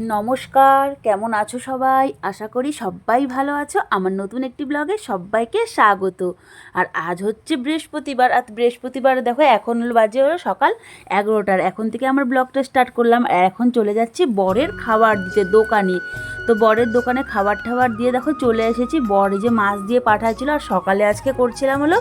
নমস্কার, কেমন আছো সবাই? আশা করি সবাই ভালো আছো। আমার নতুন একটি ব্লগে সবাইকে স্বাগত। আর আজ হচ্ছে বৃহস্পতিবার। আর বৃহস্পতিবার দেখো, এখন বাজে হলো সকাল এগারোটার। এখন থেকে আমার ব্লগটা স্টার্ট করলাম। আর এখন চলে যাচ্ছি বরের খাবার দিতে, দোকানে। তো বরের দোকানে খাবার টাবার দিয়ে দেখো চলে এসেছি। বর যে মাছ দিয়ে পাঠাচ্ছিল আর সকালে আজকে করছিলাম হলো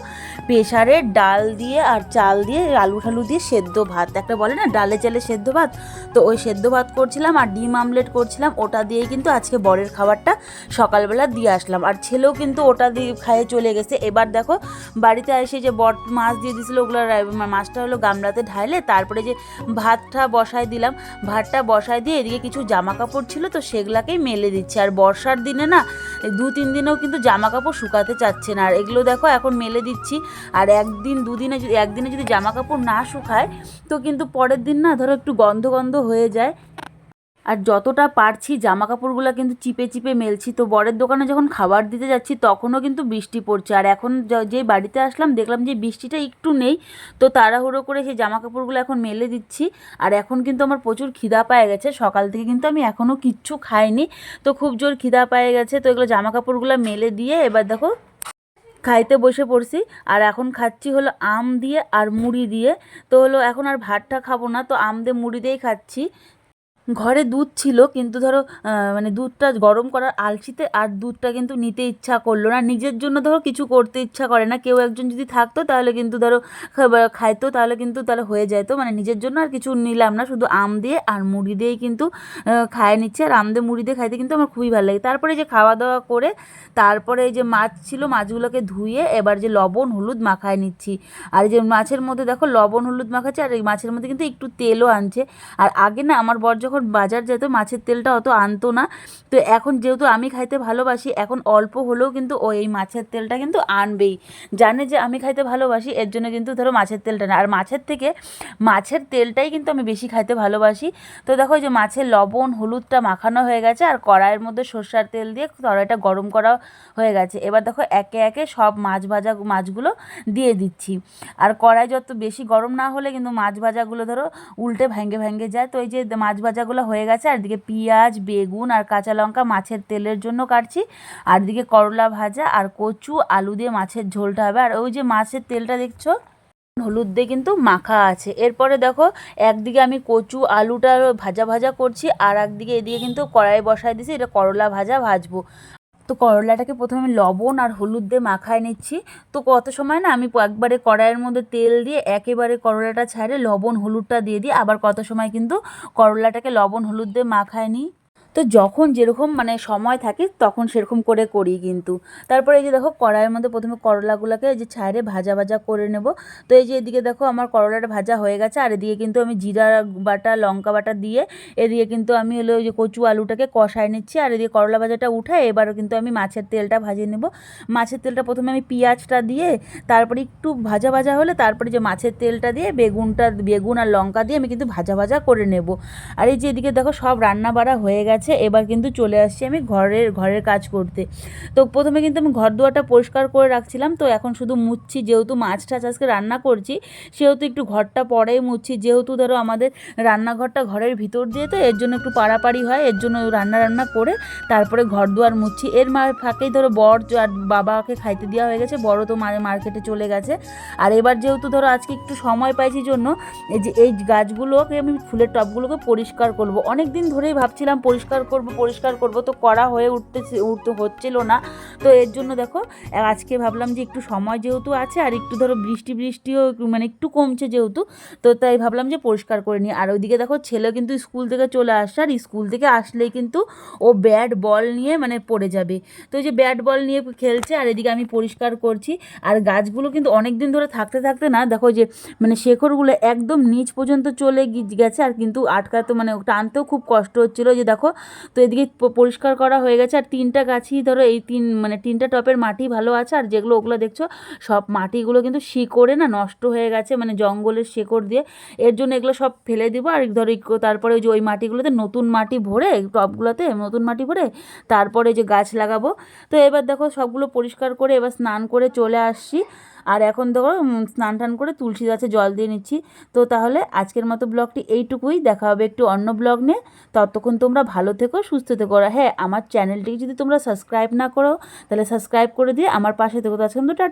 প্রেশারে ডাল দিয়ে আর চাল দিয়ে, আলু ঠালু দিয়ে সেদ্ধ ভাত। একটা বলে না, ডালে চালে সেদ্ধ ভাত? তো ওই সেদ্ধ ভাত করছিলাম আর ডিম আমলেট করছিলাম। ওটা দিয়েই কিন্তু আজকে বরের খাবারটা সকালবেলা দিয়ে আসলাম। আর ছেলেও কিন্তু ওটা দিয়ে খাইয়ে চলে গেছে। এবার দেখো বাড়িতে এসে যে বট মাছ দিয়ে দিয়েছিলো, ওগুলো মাছটা হলো গামলাতে ঢাইলে তারপরে যে ভাতটা বসায় দিলাম। ভাতটা বসায় দিয়ে এদিকে কিছু জামা কাপড় ছিল তো সেগুলাকেই মেলে দিচ্ছে। আর বর্ষার দিনে না দু তিন দিনেও কিন্তু জামা কাপড় শুকাতে চাচ্ছে না। আর এগুলো দেখো এখন মেলে দিচ্ছি। আর একদিন, দুদিনে যদি, একদিনে যদি জামা কাপড় না শুকায়, তো কিন্তু পরের দিন না ধরো একটু গন্ধ গন্ধ হয়ে যায়। আর যতটা পারছি জামা কাপড়গুলো কিন্তু চিপে চিপে মেলছি। তো বরের দোকানে যখন খাবার দিতে যাচ্ছি, তখনও কিন্তু বৃষ্টি পড়ছে। আর এখন য- বাড়িতে আসলাম, দেখলাম যে বৃষ্টিটা একটু নেই, তো তাড়াহুড়ো করে সেই জামা কাপড়গুলো এখন মেলে দিচ্ছি। আর এখন কিন্তু আমার প্রচুর খিদা পায়ে গেছে। সকাল থেকে কিন্তু আমি এখনও কিচ্ছু খাইনি। তো খুব জোর খিদা পায়ে গেছে। তো এগুলো জামা কাপড়গুলো মেলে দিয়ে এবার দেখো, খাইতে বসে পড়ছি। আর এখন খাচ্ছি হলো আম দিয়ে আর মুড়ি দিয়ে। তো হলো এখন আর ভাতটা খাব না। তো আম দিয়ে মুড়ি দিয়েই খাচ্ছি। ঘরে দুধ ছিল, কিন্তু ধরো মানে দুধটা গরম করার আলসিতে আর দুধটা কিন্তু নিতে ইচ্ছা করল না। নিজের জন্য ধরো কিছু করতে ইচ্ছা করে না। কেউ একজন যদি থাকতো তাহলে কিন্তু ধরো খাইতো, তাহলে কিন্তু তাহলে হয়ে যেত মানে নিজের জন্য আর কিছু নিলাম না, শুধু আম দিয়ে আর মুড়ি দিয়েই কিন্তু খায় নিচ্ছে। আর আম দিয়ে মুড়ি দিয়ে খাইতে কিন্তু আমার খুবই ভালো লাগে। তারপরে যে খাওয়া দাওয়া করে, তারপরে এই যে মাছ ছিল, মাছগুলোকে ধুয়ে এবার যে লবণ, হলুদ মাখায় নিচ্ছি। আর যে মাছের মধ্যে দেখো, লবণ, হলুদ মাখাচ্ছে, আর এই মাছের মধ্যে কিন্তু একটু তেলও আনছে। আর আগে না, আমার বর যখন বাজার যেত মাছের তেলটা অত আনতো না, তো এখন যেহেতু আমি খাইতে ভালোবাসি, এখন অল্প হলেও কিন্তু ও এই মাছের তেলটা কিন্তু আনবেই। জানে যে আমি খাইতে ভালোবাসি, এর জন্য কিন্তু ধরো মাছের তেলটা না। আর মাছের থেকে মাছের তেলটাই কিন্তু আমি বেশি খাইতে ভালোবাসি। তো দেখো যে মাছের লবণ, হলুদটা মাখানো হয়ে গেছে, আর কড়াইয়ের মধ্যে সর্ষার তেল দিয়ে কড়াইটা গরম করা হয়ে গেছে। এবার দেখো একে একে সব মাছ ভাজা মাছগুলো দিয়ে দিচ্ছি। আর কড়াই যত বেশি গরম না হলে কিন্তু মাছ ভাজাগুলো ধরো উল্টে ভেঙে ভেঙে যায়। তো এই যে মাছ ভাজাগুলো হয়ে গেছে, আর দিকে পেঁয়াজ, বেগুন আর কাঁচা লঙ্কা মাছের তেলের জন্য কাটছি। আর দিকে করলা ভাজা আর কচু, আলু দিয়ে মাছের ঝোলটা হবে। আর ওই যে মাছের তেলটা দেখছ, হলুদ দিয়ে কিন্তু মাখা আছে। এরপরে দেখো, একদিকে আমি কচু, আলুটা ভাজা ভাজা করছি, আর একদিকে এদিকে কিন্তু কড়াই বসায় দিছি এটা করলা ভাজা ভাজবো। তো করলাটাকে প্রথমে লবণ আর হলুদ দিয়ে মাখায় নিচ্ছি। তো কত সময় না আমি একবারে কড়াইয়ের মধ্যে তেল দিয়ে একেবারে করলাটা ছাড়ে লবণ হলুদটা দিয়ে দিই। আবার কত সময় কিন্তু করলাটাকে লবণ হলুদ দিয়ে মাখায় নিই। তো যখন যেরকম মানে সময় থাকে তখন সেরকম করে করি কিন্তু। তারপরে এই যে দেখো কড়াইয়ের মধ্যে প্রথমে করলাগুলোকে এই যে ছাড়ে ভাজা ভাজা করে নেব। তো এই যে এদিকে দেখো আমার করলাটা ভাজা হয়ে গেছে আর এদিকে কিন্তু আমি জিরা বাটা, লঙ্কা বাটা দিয়ে এদিকে কিন্তু আমি হলো ওই যে কচু আলুটাকে কষায় নিচ্ছি আর এদিকে করলা ভাজাটা উঠায় এবারও কিন্তু আমি মাছের তেলটা ভাজিয়ে নেব। মাছের তেলটা প্রথমে আমি পেঁয়াজটা দিয়ে তারপরে একটু ভাজা ভাজা হলে তারপরে যে মাছের তেলটা দিয়ে বেগুনটা, বেগুন আর লঙ্কা দিয়ে আমি কিন্তু ভাজা ভাজা করে নেব। আর এই যে এদিকে দেখো সব রান্না বাড়া হয়ে গেছে। এবার কিন্তু চলে আসছি আমি ঘরের ঘরের কাজ করতে। তো প্রথমে কিন্তু আমি ঘর দুয়ারটা পরিষ্কার করে রাখছিলাম, তো এখন শুধু মুছছি যেহেতু মাছ টাছ আজকে রান্না করছি, সেহেতু একটু ঘরটা পরেই মুছছি যেহেতু ধরো আমাদের রান্নাঘরটা ঘরের ভিতর দিয়ে তো এর জন্য একটু পাড়াপাড়ি হয়, এর জন্য রান্না রান্না করে তারপরে ঘর দুয়ার মুছছি এর মা ফাঁকেই ধরো বর আর বাবাকে খাইতে দেওয়া হয়ে গেছে, বড় তো মার্কেটে চলে গেছে। আর এবার যেহেতু ধরো আজকে একটু সময় পাইছি জন্য, এই যে এই গাছগুলোকে আমি ফুলের টবগুলোকে পরিষ্কার করব। অনেক দিন ধরেই ভাবছিলাম পরিষ্কার করব, পরিষ্কার করব তো করা হয়ে উঠতে উঠতে হচ্ছিল না। তো এর জন্য দেখো, আজকে ভাবলাম যে একটু সময় যেহেতু আছে, আর একটু ধরো বৃষ্টি, বৃষ্টিও মানে একটু কমছে যেহেতু, তো তাই ভাবলাম যে পরিষ্কার করে নিই। আর ওইদিকে দেখো, ছেলে কিন্তু স্কুল থেকে চলে আসছে, আর স্কুল থেকে আসলেই কিন্তু ও ব্যাট বল নিয়ে মানে পড়ে যাবে। তো এই যে ব্যাট বল নিয়ে খেলছে, আর এদিকে আমি পরিষ্কার করছি। আর গাছগুলো কিন্তু অনেক দিন ধরে থাকতে থাকতে না, দেখো যে মানে শেখরগুলো একদম নিচ পর্যন্ত চলে গেছে, আর কিন্তু আটকাতে মানে টানতেও খুব কষ্ট হচ্ছিল যে দেখো তো এদিকে পরিষ্কার করা হয়ে গেছে। আর তিনটা গাছই ধরো এই তিন মানে তিনটা টপের মাটি ভালো আছে। আর যেগুলো ওগুলো দেখছ, সব মাটিগুলো কিন্তু শিকড়ে না নষ্ট হয়ে গেছে মানে জঙ্গলের শিকড় দিয়ে। এর জন্য এগুলো সব ফেলে দিব। আর ধরো তারপরে ওই যে ওই মাটিগুলোতে নতুন মাটি ভরে টবগুলোতে নতুন মাটি ভরে, তারপরে যে গাছ লাগাবো। তো এবার দেখো সবগুলো পরিষ্কার করে এবার স্নান করে চলে আসছি। আর এখন দেখো স্নান টান করে তুলসী গাছে জল দিয়ে নিচ্ছি। তো তাহলে আজকের মতো ব্লগটি এইটুকুই। দেখা হবে একটু অন্য ব্লগ নিয়ে। ততক্ষণ তোমরা ভালো থেকো, সুস্থ থেকো। হ্যাঁ আমার চ্যানেলটিকে যদি তোমরা সাবস্ক্রাইব না করো, তাহলে সাবস্ক্রাইব করে দিয়ে আমার পাশে থেকো। তো আজকে টাটা।